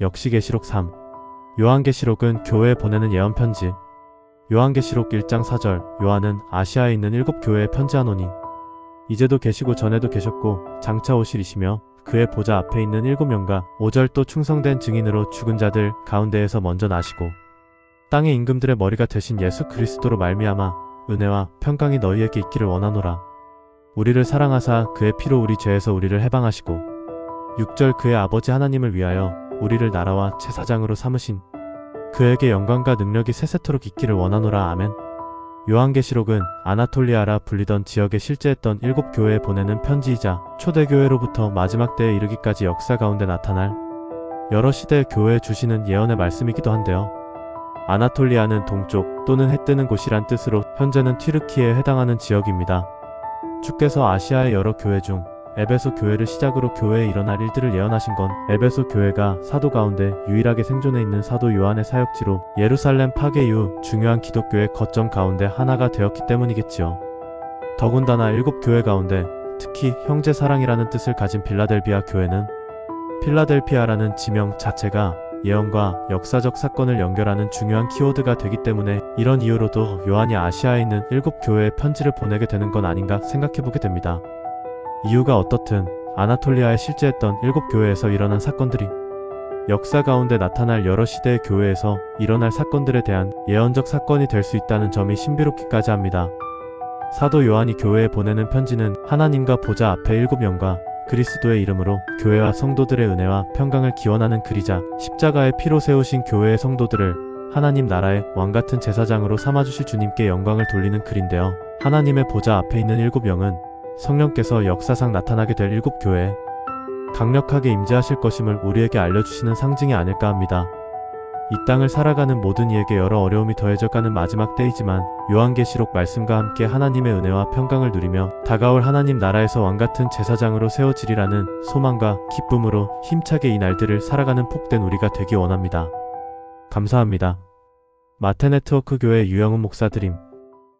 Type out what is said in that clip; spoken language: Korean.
역시 계시록 3. 요한계시록은 교회에 보내는 예언 편지. 요한계시록 1장 4절 요한은 아시아에 있는 일곱 교회에 편지하노니 이제도 계시고 전에도 계셨고 장차 오실이시며 그의 보좌 앞에 있는 일곱 명과 5절 또 충성된 증인으로 죽은 자들 가운데에서 먼저 나시고 땅의 임금들의 머리가 되신 예수 그리스도로 말미암아 은혜와 평강이 너희에게 있기를 원하노라. 우리를 사랑하사 그의 피로 우리 죄에서 우리를 해방하시고 6절 그의 아버지 하나님을 위하여 우리를 나라와 제사장으로 삼으신 그에게 영광과 능력이 세세토록 있기를 원하노라 아멘. 요한계시록은 아나톨리아라 불리던 지역에 실제했던 일곱 교회에 보내는 편지이자 초대교회로부터 마지막 때에 이르기까지 역사 가운데 나타날 여러 시대의 교회에 주시는 예언의 말씀이기도 한데요. 아나톨리아는 동쪽 또는 해 뜨는 곳이란 뜻으로 현재는 튀르키에 해당하는 지역입니다. 주께서 아시아의 여러 교회 중 에베소 교회를 시작으로 교회에 일어날 일들을 예언하신 건 에베소 교회가 사도 가운데 유일하게 생존해 있는 사도 요한의 사역지로 예루살렘 파괴 이후 중요한 기독교의 거점 가운데 하나가 되었기 때문이겠지요. 더군다나 일곱 교회 가운데 특히 형제 사랑이라는 뜻을 가진 빌라델비아 교회는 필라델피아라는 지명 자체가 예언과 역사적 사건을 연결하는 중요한 키워드가 되기 때문에 이런 이유로도 요한이 아시아에 있는 일곱 교회에 편지를 보내게 되는 건 아닌가 생각해보게 됩니다. 이유가 어떻든 아나톨리아에 실제했던 일곱 교회에서 일어난 사건들이 역사 가운데 나타날 여러 시대의 교회에서 일어날 사건들에 대한 예언적 사건이 될 수 있다는 점이 신비롭기까지 합니다. 사도 요한이 교회에 보내는 편지는 하나님과 보좌 앞에 일곱 명과 그리스도의 이름으로 교회와 성도들의 은혜와 평강을 기원하는 글이자 십자가의 피로 세우신 교회의 성도들을 하나님 나라의 왕 같은 제사장으로 삼아주실 주님께 영광을 돌리는 글인데요. 하나님의 보좌 앞에 있는 일곱 영은 성령께서 역사상 나타나게 될 일곱 교회에 강력하게 임재하실 것임을 우리에게 알려주시는 상징이 아닐까 합니다. 이 땅을 살아가는 모든 이에게 여러 어려움이 더해져가는 마지막 때이지만 요한계시록 말씀과 함께 하나님의 은혜와 평강을 누리며 다가올 하나님 나라에서 왕같은 제사장으로 세워지리라는 소망과 기쁨으로 힘차게 이 날들을 살아가는 복된 우리가 되기 원합니다. 감사합니다. 마테네트워크 교회 유영훈 목사 드림